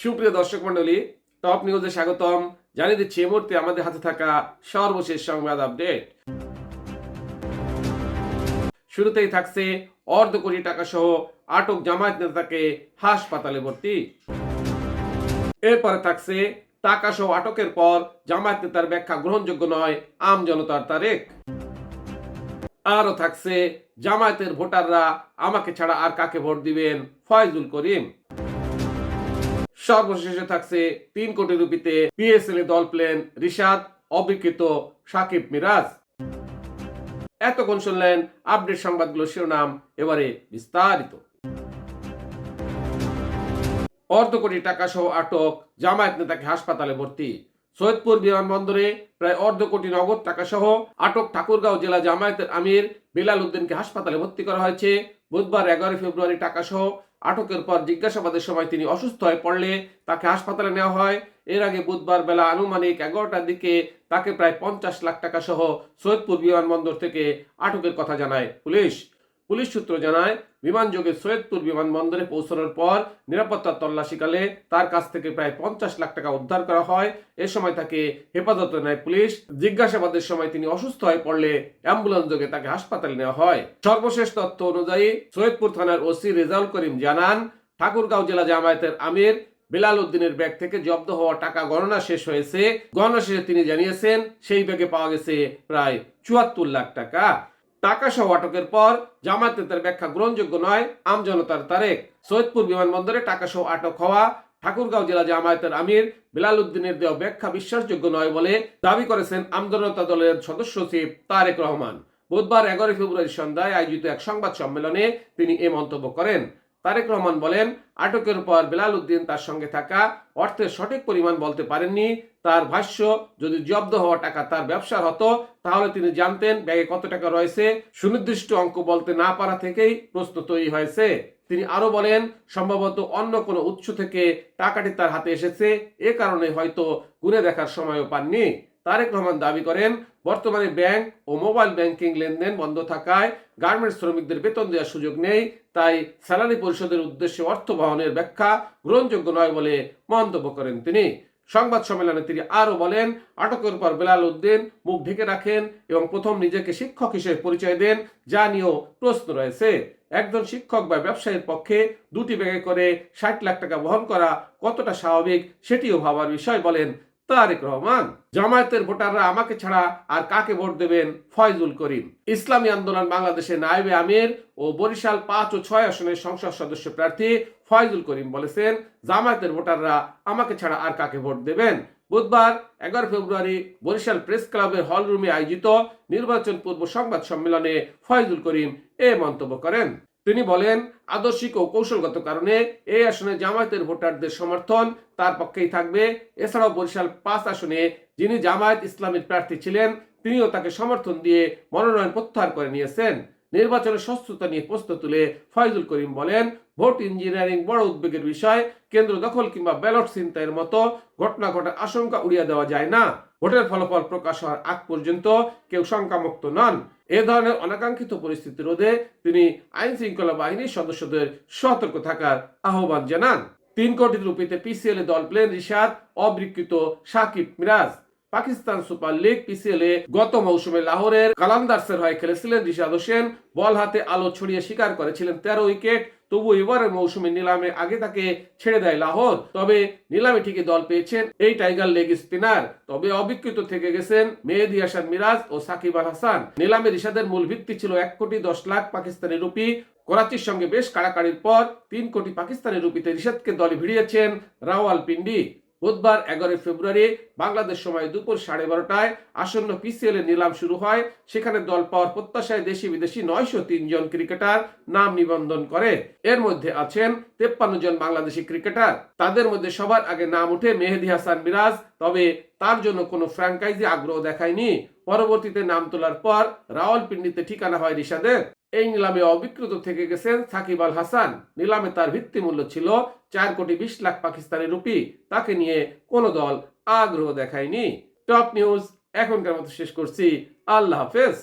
সুপ্রিয় দর্শক মন্ডলী টপ নিউজে স্বাগতম। জানিয়ে দিচ্ছি এই মুহূর্তে আমাদের হাতে থাকা সর্বশেষ সংবাদ আপডেট। শুরুতেই থাকছে অর্ধ কোটি টাকা সহ আটক জামায়াত নেতাকে হাসপাতালে ভর্তি। এরপরে থাকছে টাকা সহ আটকের পর জামায়াত নেতার ব্যাখ্যা গ্রহণযোগ্য নয়, আম জনতার তারেক আরও থাকছে, জামায়াতের ভোটাররা আমাকে ছাড়া আর কাকে ভোট দিবেন? ফয়জুল করিম। সর্বশেষে থাকছে তিন কোটি রুপিতে পিএসএল এ দল প্লেন রিশাদ, অবিকৃত সাকিব মিরাজ। এতক্ষণ শুনলেন আপডেট সংবাদগুলো শিরোনাম, এবারে বিস্তারিত। অর্ধ কোটি টাকা সহ আটক জামায়াত নেতাকে হাসপাতালে ভর্তি। সৈয়দপুর বিমানবন্দরে প্রায় অর্ধ কোটি নগদ টাকা সহ আটক ঠাকুরগাঁও জেলা জামায়াতের আমির বিলাল উদ্দিনকে হাসপাতালে ভর্তি করা হয়েছে। বুধবার এগারোই ফেব্রুয়ারি টাকা সহ আটকের পর জিজ্ঞাসাবাদের সময় তিনি অসুস্থ হয়ে পড়লে তাকে হাসপাতালে নেওয়া হয়। এর আগে বুধবার বেলা আনুমানিক এগারোটার দিকে তাকে প্রায় পঞ্চাশ লাখ টাকা সহ সৈয়দপুর বিমানবন্দর থেকে আটকের কথা জানায় পুলিশ। পুলিশ সূত্র জানায় বিমানযোগে সৈয়দপুর বিমানবন্দরে পৌঁছানোর পর নিরাপত্তা তল্লাশিকালে তার কাছ থেকে প্রায় পঞ্চাশ লাখ টাকা উদ্ধার করা হয়। এ সময় তাকে হেফাজতে নেয় পুলিশ। জিজ্ঞাসাবাদের সময় তিনি অসুস্থ হয়ে পড়লে অ্যাম্বুলেন্স যোগে তাকে হাসপাতালে নেওয়া হয়। সর্বশেষ তথ্য অনুযায়ী সৈয়দপুর থানার ওসি রেজাউল করিম জানান, ঠাকুরগাঁও জেলা জামায়াতের আমির বিলাল উদ্দিনের ব্যাগ থেকে জব্দ হওয়া টাকা গণনা শেষ হয়েছে। গণনা শেষে তিনি জানিয়েছেন, সেই ব্যাগে পাওয়া গেছে প্রায় চুয়াত্তর লাখ টাকা। টাকা সহ আটকের পর জামাত নেতার ব্যাখ্যা গ্রহণযোগ্য নয় আমজনতার তারেক। সৈয়দপুর বিমানবন্দরে টাকা সহ আটক হওয়া ঠাকুরগাঁও জেলা জামায়াতের আমির বিলাল উদ্দিনের দেওয়া ব্যাখ্যা বিশ্বাসযোগ্য নয় বলে দাবি করেছেন আমজনতা দলের সদস্য সচিব তারেক রহমান। বুধবার এগারোই ফেব্রুয়ারি সন্ধ্যায় আয়োজিত এক সংবাদ সম্মেলনে তিনি এ মন্তব্য করেন। তারেক রহমান বলেন, আটকের পর বিলাল উদ্দিন তার সঙ্গে থাকা অর্থের সঠিক পরিমাণ বলতে পারেননি। তার ভাষ্য, যদি জব্দ হওয়া টাকা তার ব্যবসার হতো, তাহলে তিনি জানতেন ব্যাগে কত টাকা রয়েছে। সুনির্দিষ্ট অঙ্ক বলতে না পারা থেকেই প্রশ্ন তৈরি হয়েছে। তিনি আরও বলেন, সম্ভবত অন্য কোনো উৎস থেকে টাকাটি তার হাতে এসেছে। এ কারণে হয়তো ঘুরে দেখার সময়ও পাননি। তারেক রহমান দাবি করেন, বর্তমানে ব্যাংক ও মোবাইল ব্যাংকিং লেনদেন বন্ধ থাকায় গার্মেন্টস শ্রমিকদের বেতন দেওয়ার সুযোগ নেই। তাই স্যালারি পরিশোধের উদ্দেশ্যে অর্থ বহনের ব্যাখ্যা গ্রহণযোগ্য নয় বলে মন্তব্য করেন তিনি। সংবাদ সম্মেলনে তিনি আরও বলেন, আটকের পর বেলাল উদ্দিন মুখ ঢেকে রাখেন এবং প্রথম নিজেকে শিক্ষক হিসেবে পরিচয় দেন, যা নিয়েও প্রশ্ন রয়েছে। একজন শিক্ষক বা ব্যবসায়ীর পক্ষে দুটি ব্যাগে করে ষাট লাখ টাকা বহন করা কতটা স্বাভাবিক সেটিও ভাবার বিষয় বলেন তারেক রহমান, জামায়াতের ভোটাররা আমাকে ছাড়া আর কাকে ভোট দেবেন ফয়জুল করিম। ইসলামী আন্দোলন বাংলাদেশের নায়েবে আমির ও বরিশাল পাঁচ ও ছয় আসনের সংসদ সদস্য প্রার্থী ফয়জুল করিম বলেছেন, জামায়াতের ভোটাররা আমাকে ছাড়া আর কাকে ভোট দেবেন? বুধবার এগারো ফেব্রুয়ারি বরিশাল প্রেস ক্লাবের হল রুমে আয়োজিত নির্বাচন পূর্ব সংবাদ সম্মেলনে ফয়জুল করিম এ মন্তব্য করেন। তিনি বলেন, আদর্শিক ও কৌশলগত কারণে এই আসনে জামায়াতের ভোটারদের সমর্থন তার পক্ষেই থাকবে। এছাড়াও বরিশাল পাঁচ আসনে যিনি জামায়াত ইসলামের প্রার্থী ছিলেন, তিনিও তাকে সমর্থন দিয়ে মনোনয়ন প্রত্যাহার করে নিয়েছেন। নির্বাচনের স্বচ্ছতা নিয়ে প্রশ্ন তুলে ফয়জুল করিম বলেন, ভোট ইঞ্জিনিয়ারিং বড় উদ্বেগের বিষয়। কেন্দ্র দখল কিংবা ব্যালট ছিনতাইয়ের মতো ঘটনা ঘটার আশঙ্কা উড়িয়ে দেওয়া যায় না। ভোটের ফলাফল প্রকাশ হওয়ার আগ পর্যন্ত কেউ শঙ্কামুক্ত নন। এ ধরনের অনাকাঙ্ক্ষিত পরিস্থিতি রোধে তিনি আইন শৃঙ্খলা বাহিনীর সদস্যদের সতর্ক থাকার আহ্বান জানান। তিন কোটি রুপিতে পিসিএল দল প্লেন Rishad অবিকৃত Shakib Miraz. Pakistan super league PCL এ গত মৌসুমে লাহোরের কালান্দার্সের হয়ে খেলেছিলেন রিশাদ হোসেন। বল হাতে আলো ছড়িয়ে শিকার করেছিলেন তেরো উইকেট। তবু এবারের মৌসুমে নিলামে আগে তাকে ছেড়ে দেয় লাহোর। তবে নিলামে ঠিকই দল পেয়েছেন এই টাইগার লেগ স্পিনার। তবে অবিকৃত থেকে গেছেন মেহেদি হাসান মিরাজ ও সাকিব আল হাসান। নিলামে রিশাদের মূল ভিত্তি ছিল এক কোটি দশ লাখ পাকিস্তানি রুপি। করাচির সঙ্গে বেশ কাড়াকাড়ির পর তিন কোটি পাকিস্তানি রুপিতে রিশাদকে দলে ভিড়িয়েছেন রাওয়াল পিন্ডি বুধবার এগারোই ফেব্রুয়ারি বাংলাদেশ সময় দুপুর সাড়ে বারোটায় আসন্ন পিসিএল এর নিলাম শুরু হয়। সেখানে দল পাওয়ার প্রত্যাশায় দেশি বিদেশি নয়শো জন ক্রিকেটার নাম নিবন্ধন করে। এর মধ্যে আছেন তেপ্পান্ন জন বাংলাদেশি ক্রিকেটার। তাদের মধ্যে সবার আগে নাম উঠে মেহেদি হাসান মিরাজ, তবে তার জন্য কোনো ফ্র্যাঞ্চাইজি আগ্রহ দেখায়নি। পরবর্তীতে নাম তোলার পর রাওয়ালপিন্ডিতে ঠিকানা হয় রিশাদের। এই নিলামে অবিকৃত থেকে গেছেন সাকিব আল হাসান। নিলামে তার ভিত্তি মূল্য ছিল চার কোটি বিশ লাখ পাকিস্তানি রুপি। তাকে নিয়ে কোনো দল আগ্রহ দেখায়নি। টপ নিউজ, এখনকার মতো শেষ করছি। আল্লাহ হাফেজ।